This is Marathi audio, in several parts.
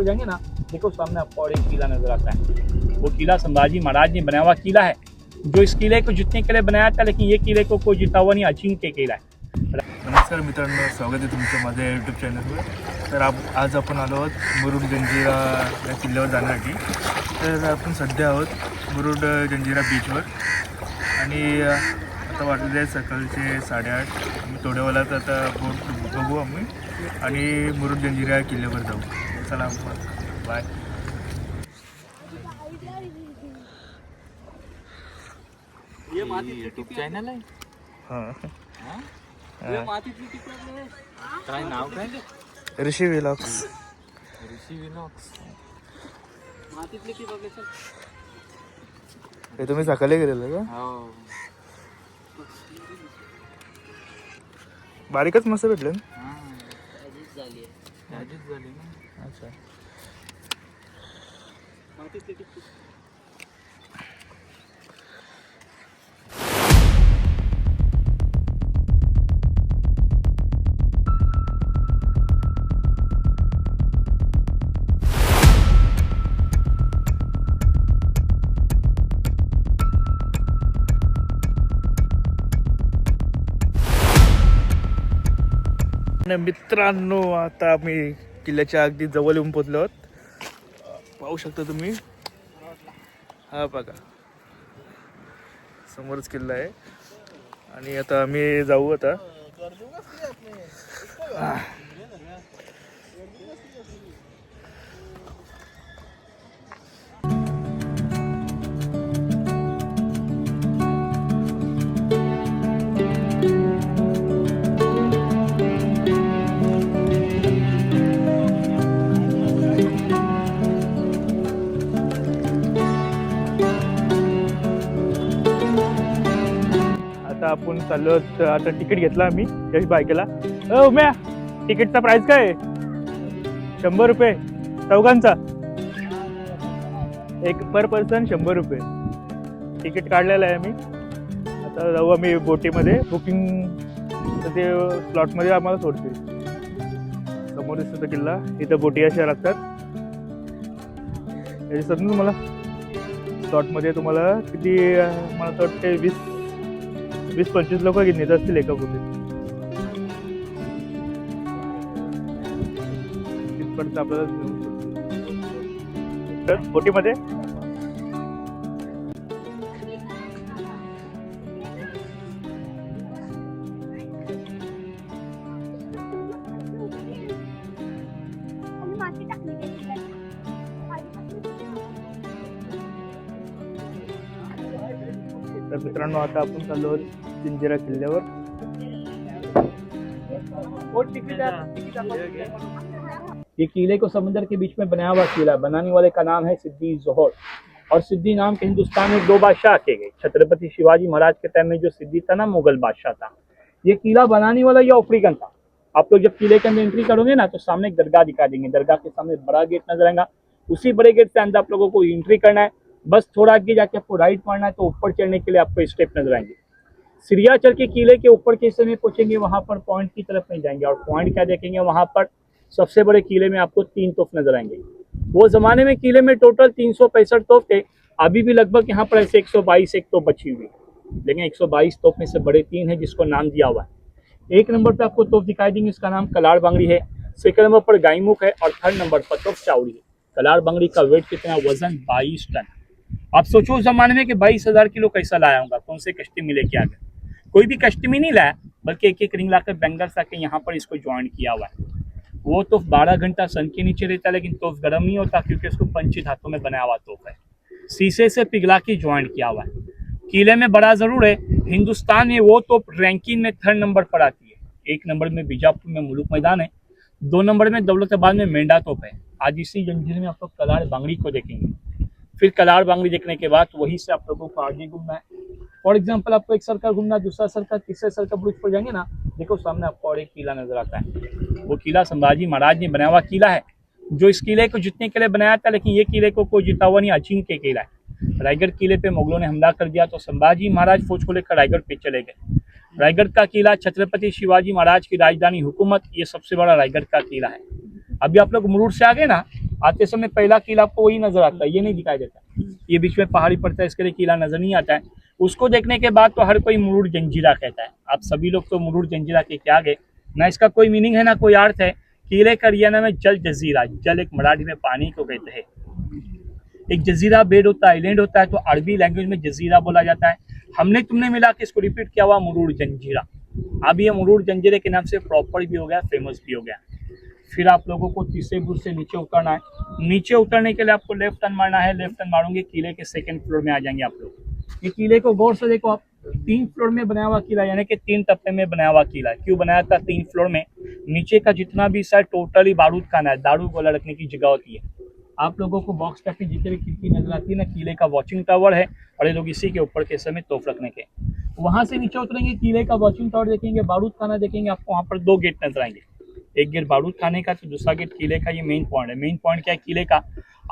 पर जाएंगे ना देखो सामने आपको और एक किला नजर आता है। वो किला संभाजी महाराज ने बनाया हुआ किला है जो इस किले को जीतने के लिए बनाया था लेकिन ये किले को कोई जीता हुआ नहीं अजिंक्य किला है। नमस्कार मित्रांनो स्वागत आहे तुमचं माझ्या यूट्यूब चॅनलवर तर आप आज आपण आलो आहोत मुरुड जंजिरा या किल्ल्यावर जाण्यासाठी. तर आपण सध्या आहोत मुरुड जंजिरा बीचवर आणि आता वाटलेले आहे सकाळचे साडेआठ. आम्ही थोड्या वेळात आता बोट बघू आम्ही. आणि मुरुड जंजिरा या किल्ल्यावर जाऊ. चला बाय ये यूट्यूब चॅनल आहे. हां. काय नाव काय? ऋषी विलॉक्स ऋषी विनॉक्स हे तुम्ही सकाळी गेलेलं का? हो. बारीकच मस्त भेटले ना? झाली ना? अच्छा आणि मित्रांनो आता आम्ही किल्ल्याच्या अगदी जवळ येऊन पोचलो आहोत. पाहू शकता तुम्ही. हा बघा. समोरच किल्ला आहे. आणि आता आम्ही जाऊ आता. आपण चाललो आता तिकीट घेतला आम्ही यश बायकेला. अ उम्या तिकीटचा प्राइस काय आहे? शंभर रुपये. चौघांचा. एक पर पर्सन शंभर रुपये. तिकीट काढलेलं आहे आम्ही. आता जाऊ आम्ही बोटीमध्ये. बुकिंग ते स्लॉटमध्ये आम्हाला सोडतील. समोर दिसतो किल्ला. इथं बोटी अशा लागतात. हे दिसतात ना तुम्हाला स्लॉटमध्ये तुम्हाला किती मला असं वाटते वीस वीस पंचवीस लोक घेत असतील एका बोटीत तिथपर्यंत आपल्याला तर बोटीमध्ये? तर मित्रांनो आता आपण चाललो जिंजिरा किल्ल्यावर ये किले को समंदर के बीच में बनाया हुआ किला बनाने वाले का नाम है सिद्धि जोहर। और सिद्धि नाम के हिंदुस्तान में दो बादशाह के गए। छत्रपति शिवाजी महाराज के टाइम में जो सिद्धि था ना मुगल बादशाह था। ये किला बनाने वाला ये अफ्रीकन था। आप लोग जब किले के अंदर एंट्री करोगे ना तो सामने एक दरगाह दिखा देंगे। दरगाह के सामने बड़ा गेट नज़र आएगा। उसी बड़े गेट से अंदर आप लोगों को एंट्री करना है। बस थोड़ा आगे जाके आपको राइट मारना है तो ऊपर चढ़ने के लिए आपको स्टेप नज़र आएँगे। सिरिया चढ़ के किले के ऊपर के हिस्से में पहुँचेंगे, वहाँ पर पॉइंट की तरफ़ नहीं जाएँगे। और पॉइंट क्या देखेंगे, वहाँ पर सबसे बड़े किले में आपको तीन तोफ नज़र आएँगे। वो जमाने में किले में टोटल तीन सौ पैंसठ तोफ थे, अभी भी लगभग यहाँ पर ऐसे 122 एक तोप बची हुई लेकिन 122 तोप में से बड़े तीन है जिसको नाम दिया हुआ है। एक नंबर पर आपको तोप दिखाई देंगे उसका नाम कलाड़ बांगड़ी है। सेकंड नंबर पर गायमुख है, और थर्ड नंबर पर तोप चावड़ी है। कलाड़ बांगड़ी का वेट कितना? वज़न बाईस टन। आप सोचो उस जमाने में कि बाईस हज़ार किलो कैसा लाया होगा? कौन से कश्ती में लेके आ गए? कोई भी कश्ती में नहीं लाया, बल्कि एक एक रिंग लाकर बैंगल से आके यहाँ पर इसको ज्वाइन किया हुआ है। वो तोफ बारह घंटा सन के नीचे रहता है, लेकिन तोफ गर्म नहीं होता, क्योंकि उसको पंची धातु में बनाया हुआ तोफ है। शीशे से पिघला के ज्वाइन किया हुआ है। किले में बड़ा ज़रूर है, हिंदुस्तान में वो तोप रैंकिंग में थर्ड नंबर पर आती है। एक नंबर में बीजापुर में मुलुक मैदान है, दो नंबर में दौलताबाद में मेंढा तोप है। आज इसी जंजीर में आप लोग कलाड़ बांगड़ी को देखेंगे। फिर कलाड़ बांगड़ी देखने के बाद वहीं से आप लोगों को आगे घूमना है। फॉर एग्ज़ाम्पल आपको एक सर्कल घूमना है, दूसरा सर्कल तीसरे सर्कल ब्रिज पर जाएँगे ना, देखो सामने आपको और एक किला नज़र आता है। वो किला संभाजी महाराज ने बनाया हुआ किला है, जो इस किले को जीतने के लिए बनाया था, लेकिन ये किले को कोई जीता हुआ नहीं अजिंक्य किला है। रायगढ़ किले पे मुगलों ने हमला कर दिया तो संभाजी महाराज फौज को लेकर रायगढ़ पे चले गए। रायगढ़ का किला छत्रपति शिवाजी महाराज की राजधानी हुकूमत, ये सबसे बड़ा रायगढ़ का किला है। अभी आप लोग मुरुड़ से आ गए ना आते समय पहला किला आपको वही नज़र आता है ये नहीं दिखाई देता। ये बीच में पहाड़ी पड़ता है इसके लिए किला नज़र नहीं आता है। उसको देखने के बाद तो हर कोई मुरूर जंजीरा कहता है। आप सभी लोग तो मुरूर जंजीरा के क्या गए? ना इसका कोई मीनिंग है ना कोई अर्थ है। किले का रियाना में जल जजीरा जल एक मराठी में पानी को कहते हैं। एक जजीरा बेड होता है आइलैंड होता है तो अरबी लैंग्वेज में जजीरा बोला जाता है। हमने तुमने मिला के इसको रिपीट किया हुआ मुरूर जंजीरा। अब ये मुरुड़ जंजीरे के नाम से प्रॉपर भी हो गया फ़ेमस भी हो गया। फिर आप लोगों को तीसरे बुर्ज से नीचे उतरना है। नीचे उतरने के लिए आपको लेफ़्ट टर्न मारना है। लेफ़्ट टर्न मारोगे, किले के सेकंड फ्लोर में आ जाएँगे आप लोग। ये किले को गौर से देखो आप, तीन फ्लोर में बनाया हुआ किला, यानी कि तीन तब्बे में बनाया हुआ किला। क्यों बनाया था तीन फ्लोर में? नीचे का जितना भी है टोटली बारूद खाना है। दारू गोला रखने की जगह होती है। आप लोगों को बॉक्स टाइप की जितने भी खिड़की नज़र आती है ना, किले का वॉचिंग टावर है और ये लोग इसी के ऊपर के समय तोफ रखने के। वहाँ से नीचे उतरेंगे, किले का वॉचिंग टावर देखेंगे, बारूद खाना देखेंगे, आपको वहाँ पर दो गेट नज़र आएँगे। एक गेट बारूद खाने का तो दूसरा गेट किले का, ये मेन पॉइंट है। मेन पॉइंट क्या है? किले का।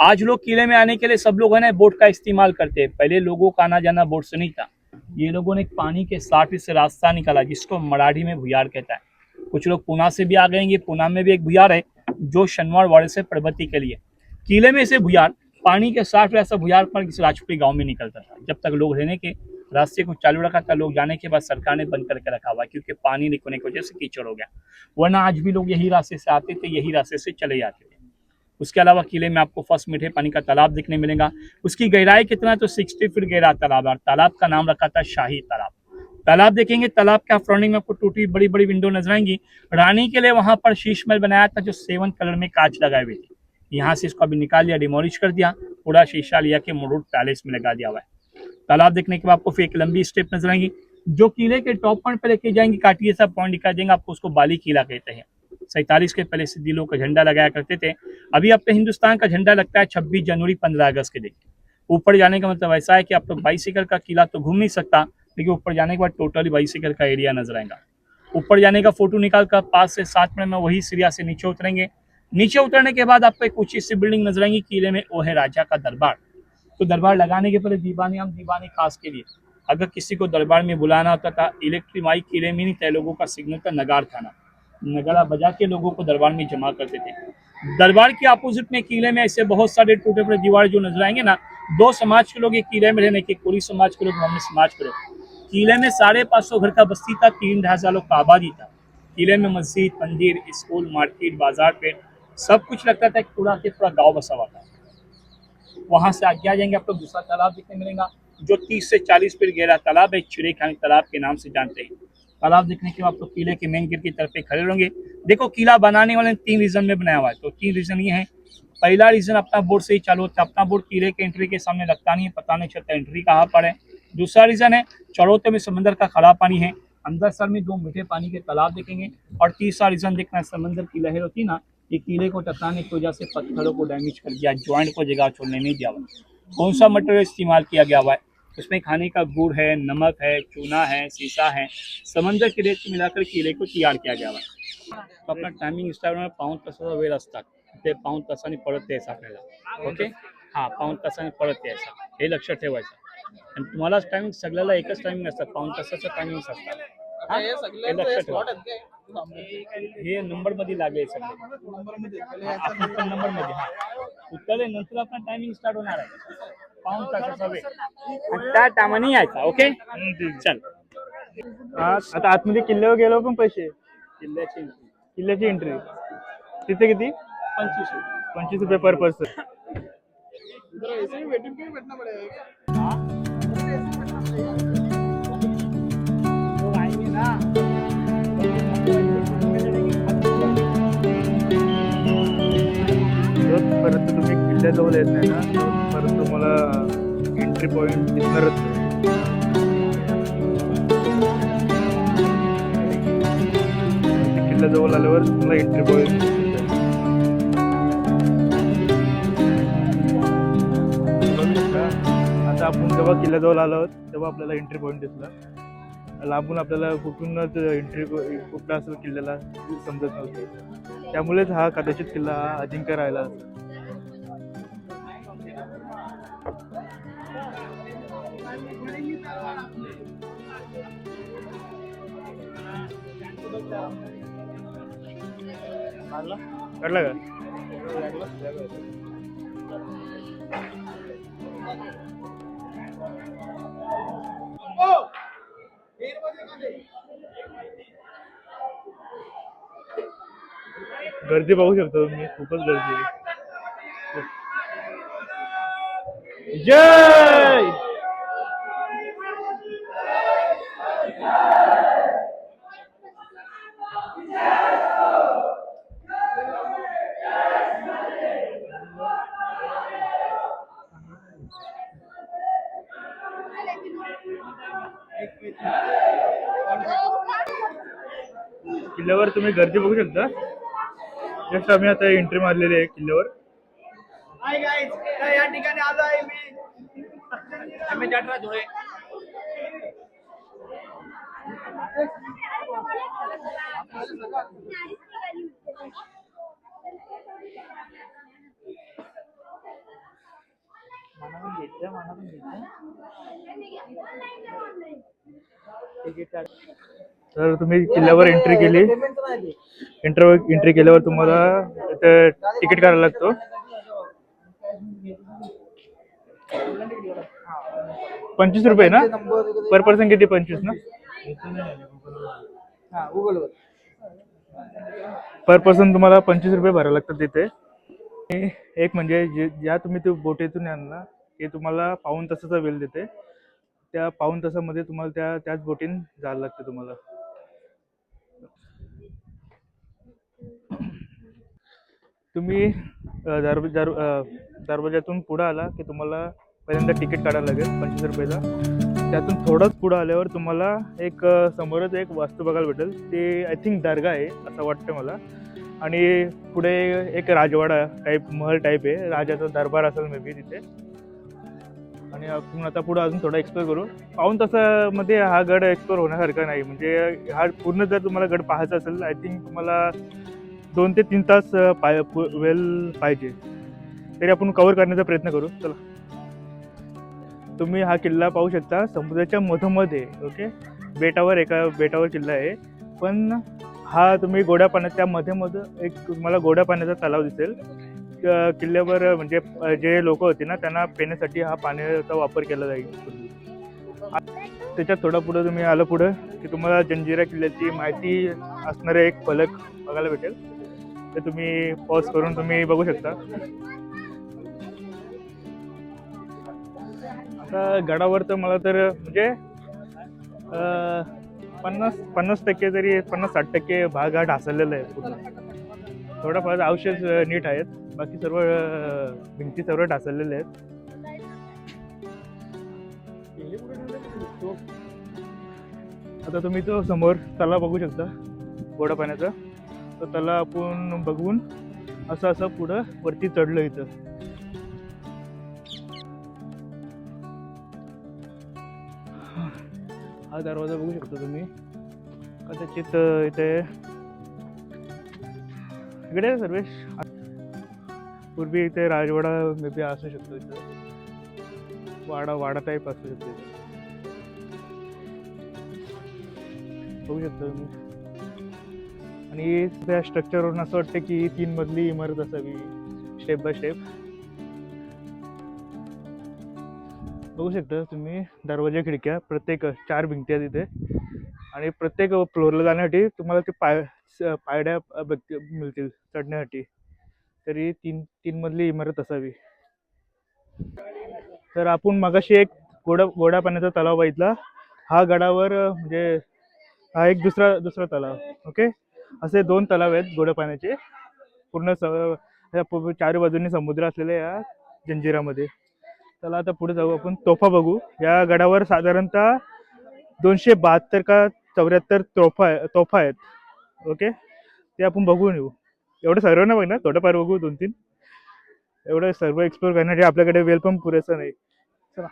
आज लोग किले में आने के लिए सब लोग है ना, बोट का इस्तेमाल करते हैं। पहले लोगों का आना जाना बोट से नहीं था। ये लोगों ने पानी के साथ से रास्ता निकाला, जिसको मराठी में भुयार कहता है। कुछ लोग पुना से भी आ गए पुना में भी एक भुयार है, जो शनिवार वाड़े से प्रगति के लिए। किले में से भुयार, पानी के साथ ऐसा भुयार पर किसी राजपुरी गाँव में निकलता था, जब तक लोग रहने के रास्ते को चालू रखा था, लोग जाने के बाद सरकार ने बंद करके रखा हुआ क्योंकि पानी निकलने की वजह से कीचड़ हो गया। वरना आज भी लोग यही रास्ते से आते थे, यही रास्ते से चले जाते थे। उसके अलावा किले में आपको फ़र्स्ट मीठे पानी का तालाब दिखने मिलेगा। उसकी गहराई कितना है तो सिक्सटी फीट गहरा तालाब है तालाब का नाम रखा था शाही तालाब। तालाब देखेंगे, तालाब के फ्रंटिंग में आपको टूटी बड़ी बड़ी विंडो नज़र आएँगी। रानी के लिए वहाँ पर शीश महल बनाया था, जो सेवन कलर में कांच लगाए हुए थे। यहाँ से इसको अभी निकाल लिया डिमोलिश कर दिया, पूरा शीशा लिया के मुरुड पैलेस में लगा दिया हुआ है। तालाब देखने के बाद आपको फिर एक लंबी स्टेप नज़र आएँगी, जो किले के टॉप पॉइंट पर लेके जाएँगे काटिए सा पॉइंट दिखा देंगे, आपको उसको बाली किला कहते हैं। सैतालीस के पहले सिद्धि लोग का झंडा लगाया करते थे, अभी अपने हिंदुस्तान का झंडा लगता है छब्बीस जनवरी पंद्रह अगस्त के दिन। ऊपर जाने का मतलब ऐसा है कि आप तो बाईसाइकिल का किला तो घूम नहीं सकता, लेकिन ऊपर जाने के बाद टोटली बाईसाइकिल का एरिया नज़र आएगा। ऊपर जाने का फ़ोटो निकाल कर पाँच से सात मिनट में वही सीरिया से नीचे उतरेंगे। नीचे उतरने के बाद आपको एक ऊँची सी बिल्डिंग नज़र आएँगी, किले में वो है राजा का दरबार। तो दरबार लगाने के पहले दीवानी, हम दीवानी खास के लिए। अगर किसी को दरबार में बुलाना होता था इलेक्ट्रिक माइक किले में नहीं था लोगों का सिग्नल का नगार थाना नगाड़ा बजा के लोगों को दरबार में जमा करते थे। दरबार के अपोजिट में, किले में ऐसे बहुत सारे टूटे फूटे दीवार जो नज़र आएँगे ना, दो समाज के लोग एक किले में रहने के कुरी समाज के लोग ब्राह्मण समाज के लोग। किले में साढ़े पाँच सौ घर का बस्ती था, तीन ढाई हज़ार लोग का आबादी था। किले में मस्जिद, मंदिर, स्कूल, मार्केट, बाज़ार पेट सब कुछ लगता था कि पूरा के पूरा गाँव बसा हुआ था। वहाँ से आगे आ जाएँगे आप लोग दूसरा तालाब देखने मिलेगा, जो 30 से 40 फीट गहरा तालाब है चिड़े खानी तालाब के नाम से जानते हैं। तालाब देखने के बाद आप लोग किले के मेन गेट की तरफ़ पे खड़े रहेंगे देखो, किला बनाने वाले तीन रीजन में बनाया हुआ है। तो तीन रीजन ये है। पहला रीजन अपना बोर्ड से ही चालू होता है। अपना बोर्ड किले के एंट्री के सामने लगता नहीं है, पता नहीं चलता एंट्री कहाँ पर है। दूसरा रीजन है चौड़ोते में समंदर का खड़ा पानी है। अंदर सर में दो मीठे पानी के तालाब देखेंगे। और तीसरा रीजन देखना समंदर की लहर होती ना ये किले को टकराने की वजह से पत्थरों को डैमेज कर दिया ज्वाइंट को जगह छोड़ने नहीं दिया कौन सा मटेरियल इस्तेमाल किया गया हुआ है? उसमें खाने का गुड़ है, नमक है, चूना है शीशा है, समंदर की रेत मिलाकर किले को तैयार किया गया हुआ है। तो आपला टायमिंग इंस्टाग्राम पाऊन तासाचा वेळ असतात ते पाऊन तासाने परत यायचं आपल्याला ओके हाँ पाऊन तासाने परत यायचं हे लक्षात ठेवायचं आणि तुम्हाला टायमिंग सगळ्याला एकच टायमिंग असतात असतात हा? हे हे नंबरमध्ये लागले हा, आपण नंबरमध्ये उत्तर नंतर आपला टायमिंग स्टार्ट होणार आहे. पाऊन तासाचा वेळ. आणि त्या टायमाने यायचा ओके? चल. आता आतमध्ये किल्ल्यावर गेलो पण पैसे. किल्ल्याची किल्ल्याची एंट्री तिथे किती? पंचवीस रुपये. पंचवीस रुपये पर पर्सन परत तुम्ही किल्ल्याजवळ येत नाही ना परत तुम्हाला एंट्री पॉईंट दिसणारच नाही. किल्ल्याजवळ आल्यावर तुम्हाला एंट्री पॉईंट आता आपण जेव्हा किल्ल्याजवळ आलो आहोत तेव्हा आपल्याला एंट्री पॉईंट दिसला. लांबून आपल्याला कुठूनच एंट्री कुठला असेल किल्ल्याला समजत नव्हतं. त्यामुळेच हा कदाचित किल्ला हा अजिंक्य राहिला काढला का? गर्दी पाहू शकता तुम्ही खूपच गर्दी आहे. जय! किल्ल्यावर तुम्ही गर्दी बघू शकता. जस्ट आम्ही आता एंट्री मारलेली आहे किल्ल्यावर. हाय गाईज तर या ठिकाणी आलो आहे मी. आम्ही जठरा धुळे. तर तुम्ही किल्ल्यावर एंट्री केली. एंटर एंट्री केल्यावर तुम्हाला तिकीट काढायला लागतो. पंचवीस रुपये ना? पर पर्सन किती पंचवीस ना? पर पर्सन तुम्हाला पंचवीस रुपये भरायला लागतात तिथे. एक म्हणजे जे ज्या तुम्ही ते बोटीतून याल ना ते तुम्हाला पाऊण तासाचा वेळ देते. त्या पाऊण तासामध्ये तुम्हाला त्या त्याच बोटीन जायला लागते तुम्हाला. तुम्ही अ, दर दर दरवाजातून पुढं आला की तुम्हाला पहिल्यांदा तिकीट काढायला लागेल पंचवीस रुपयाचा. त्यातून थोडंच पुढं आल्यावर तुम्हाला एक समोरच एक वास्तू बघायला भेटेल. ते आय थिंक दर्गा आहे असं वाटतं मला. आणि पुढे एक राजवाडा टाईप महल टाईप आहे. राजाचा दरबार असेल मे बी तिथे. आणि आपण आता पुढे अजून थोडा एक्सप्लोर करू. पाऊन तासामध्ये हा गड एक्सप्लोर होण्यासारखा नाही. म्हणजे हा पूर्ण जर तुम्हाला गड पाहायचा असेल आय थिंक तुम्हाला दोन ते तीन तास पाय पु- वेल पाहिजे. तरी आपण कव्हर करण्याचा प्रयत्न करू. चला. तुम्ही हा किल्ला पाहू शकता. समुद्राच्या मधोमध्ये ओके बेटावर एका बेटावर किल्ला आहे. पण हा तुम्ही गोड्या पाण्याच्या मध्ये मध्ये एक तुम्हाला गोड्या पाण्याचा तलाव दिसेल. किल्ल्यावर म्हणजे जे लोक होते ना त्यांना पिण्यासाठी हा पाण्याचा वापर केला जाईल. त्याच्यात थोडा पुढं तुम्ही आलं पुढं की तुम्हाला जंजिरा किल्ल्याची माहिती असणारे एक फलक बघायला भेटेल. ते तुम्ही पॉज करून तुम्ही बघू शकता. आता गडावर तर मला तर म्हणजे पन्नास पन्नास टक्के तरी पन्नास साठ टक्के भाग हा ढासळलेला आहे पूर्ण. थोडाफार अवशेष नीट आहेत. बाकी सर्व भिंती सर्व ढासळलेले आहेत. आता तुम्ही तो समोर तलाव बघू शकता गोडा पाण्याचा तर त्याला आपण बघून असं असं पुढं वरती चढलं इथं. हा दरवाजा बघू शकता तुम्ही. कदाचित इथे इकडे आहे सर्वेश? पूर्वी इथे राजवाडा मे बी असू शकतो इथं. वाडा वाडा टाईप असू शकतो बघू शकतो तुम्ही. आणि त्या स्ट्रक्चरवरून असं वाटतं की तीन मजली इमारत असावी स्टेप बाय स्टेप बघू शकता तुम्ही दरवाजा खिडक्या प्रत्येक चार भिंती आहेत तिथे आणि प्रत्येक फ्लोअरला जाण्यासाठी तुम्हाला ते पाय स- पायड्या मिळतील चढण्यासाठी. तरी तीन तीन मधली इमारत असावी. तर आपण मगाशी एक गोडा गोड्या पाण्याचा तलाव बघितला. हा गडावर म्हणजे हा एक दुसरा दुसरा तलाव ओके असे दोन तलाव आहेत गोड्या पाण्याचे. पूर्ण स चार बाजूंनी समुद्र असलेल्या या जंजिरामध्ये. चला आता पुढे जाऊ आपण. तोफा बघू. या गडावर साधारणतः दोनशे बहात्तर का चौऱ्याहत्तर तोफा आहे तोफा आहेत. ओके? ते आपण बघून येऊ. एवढं सर्व ना बघ ना थोडंफार बघू दोन तीन. एवढं सर्व एक्सप्लोर करण्यासाठी आपल्याकडे वेल पण पुरेसा नाही. चला.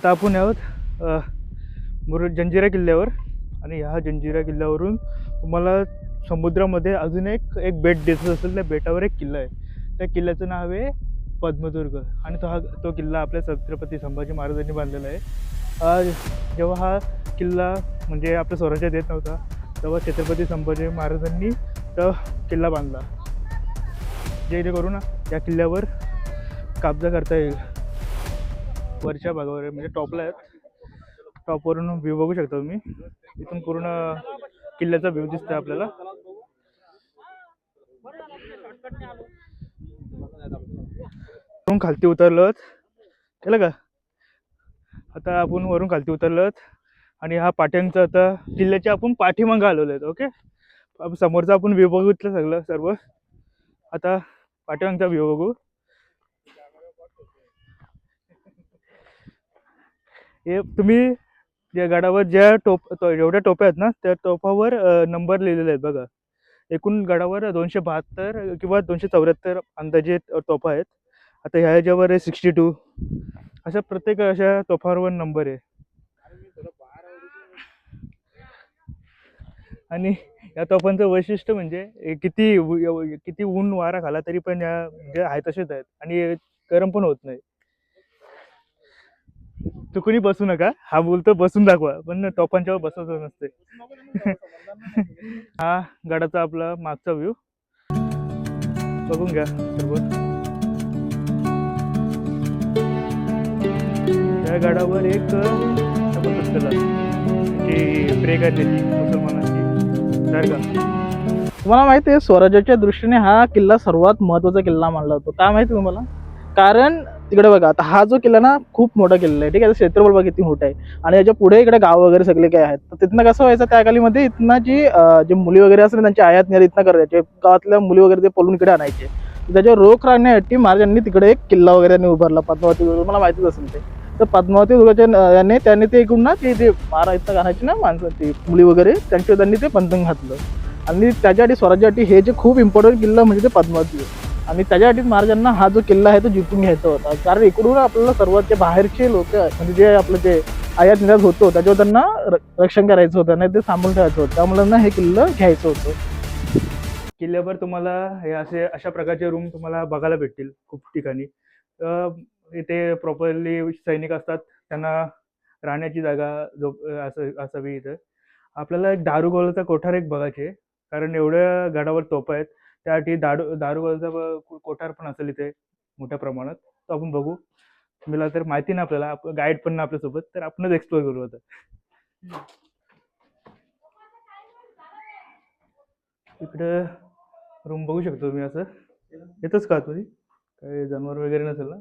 आता आपण आहोत मुर जंजिरा किल्ल्यावर. आणि ह्या जंजिरा किल्ल्यावरून तुम्हाला समुद्रामध्ये अजून एक एक बेट दिसत असेल त्या बेटावर एक किल्ला आहे. त्या किल्ल्याचं नाव आहे पद्मदुर्ग. आणि तो हा तो किल्ला आपल्या छत्रपती संभाजी महाराजांनी बांधलेला आहे. जेव्हा हा किल्ला म्हणजे आपल्या स्वराज्यात येत नव्हता तेव्हा छत्रपती संभाजी महाराजांनी तो किल्ला बांधला. जेणेकरून या किल्ल्यावर कब्जा करता येईल. वरच्या भागावर म्हणजे टॉपला आहेत. टॉपवरून व्ह्यू बघू शकता तुम्ही. इथून पूर्ण किल्ल्याचा व्ह्यू दिसतोय आपल्याला. वरून खालती उतरलोत. केलं का? आता आपण वरून खालती उतरलोत. आणि हा पाट्यांचा आता किल्ल्याच्या आपण पाठीमागं आलेलो आहेत ओके समोरचा आपण व्ह्यू बघितलं सगळं सर्व. आता पाठीमागचा व्ह्यू बघू. हे तुम्ही या गडावर ज्या टोप तो- जेवढ्या टोप्या आहेत ना त्या टोपावर नंबर लिहिलेले आहेत बघा. एकूण गडावर दोनशे बहात्तर किंवा दोनशे चौऱ्याहत्तर अंदाजे तोफा आहेत. आता ह्या ह्याच्यावर आहे सिक्स्टी टू अशा प्रत्येक अशा तोफावर नंबर आहे. आणि या तोफांचं वैशिष्ट्य म्हणजे किती किती ऊन वारा खाला तरी पण या म्हणजे आहे तसेच आहेत. आणि गरम पण होत नाही. तू कुणी बसू नका. हा बोलतो बसून दाखवा. पण टोपांच्यावर बसायचं नसते. हा गडाचा आपला मागचा व्ह्यू बघून घ्या सर्व त्या गडावर एक प्रे करण्याची दर्गा तुम्हाला माहिती आहे स्वराज्याच्या दृष्टीने हा किल्ला सर्वात महत्त्वाचा किल्ला मानला जातो. का माहिती तुम्हाला? कारण तिकडे बघा आता हा जो किल्ला ना खूप मोठा किल्ला आहे ठीक आहे? क्षेत्रफळ बघा किती मोठं आहे. आणि याच्यापुढे इकडे गाव वगैरे सगळे काय आहेत? तर तिथनं कसं व्हायचं त्या कालीमध्ये इथनं जी जे मुली वगैरे असतील त्यांची आयात निर्यात इथनं करायचे. गावातल्या मुली वगैरे ते पळून इकडे आणायचे. त्याच्यावर रोख राहण्यासाठी महाराजांनी तिकडे एक किल्ला वगैरे त्यांनी उभारला पद्मावती दुर्ग. मला माहितीच असेल ते. तर पद्मावती दुर्गाच्या याने त्यांनी ते इकडून ना ते ते महाराज इथं आणायची ना माणसं ती मुली वगैरे त्यांच्या त्यांनी ते बंधन घातलं. आणि त्याच्यासाठी स्वराज्यासाठी हे जे खूप इम्पॉर्टंट किल्ला म्हणजे ते पद्मावती आहे. आणि त्याच्यासाठी महाराजांना हा जो किल्ला आहे तो जिंकून घ्यायचा होता. कारण इकडून आपल्याला सर्वात जे बाहेरचे लोक म्हणजे जे आपलं जे आयात निर्यात होतो त्याच्यावर त्यांना र- रक्षण करायचं होतं नाही ते सांभाळून ठेवायचं होतं. त्यामुळे त्यांना हे किल्लं घ्यायचं होतं. किल्ल्यावर तुम्हाला हे असे अशा प्रकारचे रूम तुम्हाला बघायला भेटतील खूप ठिकाणी. इथे प्रॉपरली सैनिक असतात त्यांना राहण्याची जागा जो असं असावी इथं. आपल्याला एक दारुगोळाचा कोठार एक बघायचे आहे. कारण एवढ्या गडावर तोप आहेत. त्यासाठी दारू दारूवरचा कोठार पण असेल इथे मोठ्या प्रमाणात तो आपण बघू. मला तर माहिती नाही आपल्याला गाईड पण ना आपल्यासोबत तर आपणच एक्सप्लोर करू आता. इकडं रूम बघू शकतो मी असं. येतच का तुम्ही काही जनावर वगैरे नसेल ना?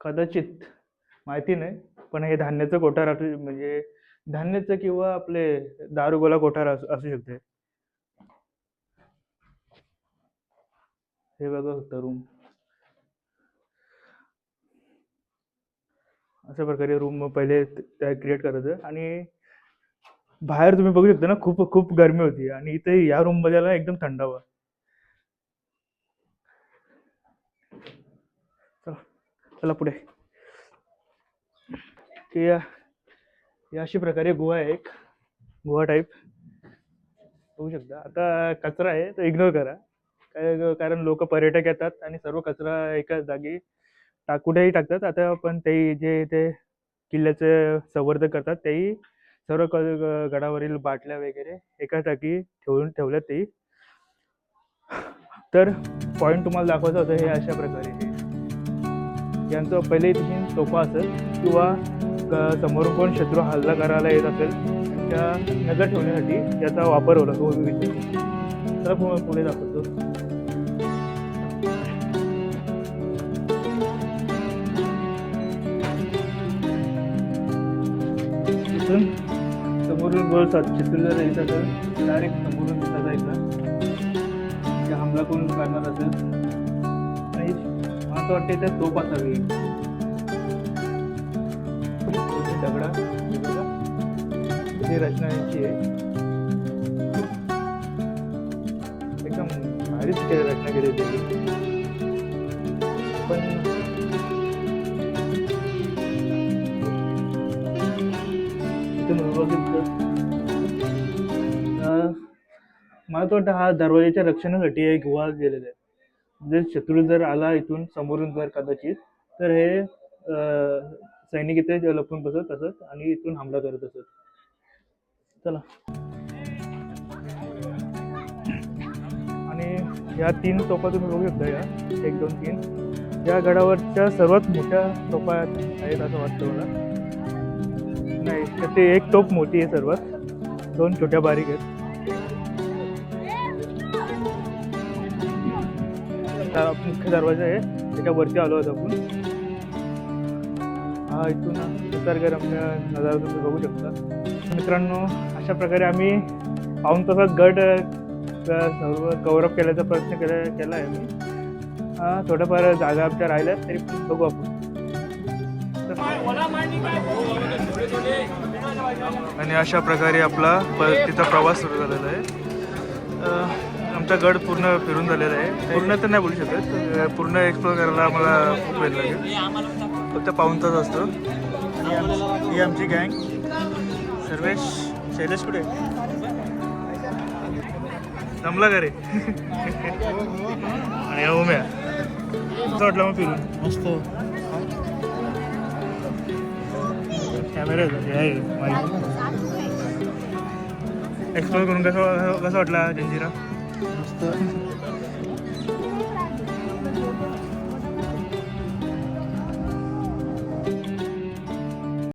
कदाचित. माहिती नाही पण हे धान्याचं कोठार म्हणजे धान्याचं किंवा आपले दारुगोला कोठार असू असू शकते. हे बघा होतं रूम अशा प्रकारे रूम पहिले त्या क्रिएट करायचं आणि बाहेर तुम्ही बघू शकता ना खूप खूप गरमी होती आणि इथे या रूममध्ये एकदम थंडावा चला चला पुढे. या या अशी प्रकारे गुहा आहे एक. गुहा टाईप होऊ शकता. आता कचरा आहे तो इग्नोर करा. काय कारण लोक पर्यटक येतात आणि सर्व कचरा एका जागी टाक कुठेही टाकतात. आता पण ते जे ते किल्ल्याचे संवर्धन करतात तेही सर्व क- ग- गडावरील बाटल्या वगैरे एका जागी ठेवून ठेवल्यात तेही. तर पॉईंट तुम्हाला दाखवायचं होतं हे अशा प्रकारे यांचं पहिले तिथे सोफा असेल किंवा समोरून कोण शत्रू हल्ला करायला येत असेल त्या नजर ठेवण्यासाठी याचा वापर होतो तो तर पुढे दाखवतो. तिथून समोरून गोल सात चित्र जर तर डायरेक्ट समोरून दिसता जायचं की हमला कोण करणार असेल. आणि मला वाटते त्यात तोप असावी दगडा. ही रचना यांची आहे. एकदम भारीच रचना केली होती पण मला तो वाटतं हा दरवाजाच्या रक्षणासाठी एक गुहा गेलेला आहे. जर शत्रू जर आला इथून समोरून जर कदाचित तर हे सैनिक इथे लपून बसत असत आणि इथून हमला करत असत. चला. आणि या तीन तोफा तुम्ही बघू शकता या. एक दोन तीन. या गडावरच्या सर्वात मोठ्या तोफा आहेत असं वाटतं मला. नाही तर ते एक तोफ मोठी आहे सर्वात. दोन छोट्या बारीक आहेत. मुख्य दरवाजा आहे. त्याच्यावरती आलो आहोत आपण. हा इथून निसर्गरम्य नजारा तुम्ही बघू शकता. मित्रांनो अशा प्रकारे आम्ही पाऊन तासात गड सर्व कव्हरअप केल्याचा प्रयत्न केला केला आहे मी थोडंफार जागा आमच्या राहिल्या तरी पण बघू आपण. आणि अशा प्रकारे आपला परतीचा प्रवास सुरू झालेला आहे. आमचा गड पूर्ण फिरून झालेला आहे. पूर्ण तर नाही बोलू शकत पूर्ण एक्सप्लोर करायला आम्हाला खूप वेळ लागेल. फक्त पाऊन तास असतो. आणि ही आमची गँग. सर्वेश शैलेश कुठे? जमला का रे? आणि उम्या. कसं वाटलं मग फिरून? मस्त. कॅमेरा एक्सप्लोर करून कसं कसं वाटला जंजिरा? मस्त.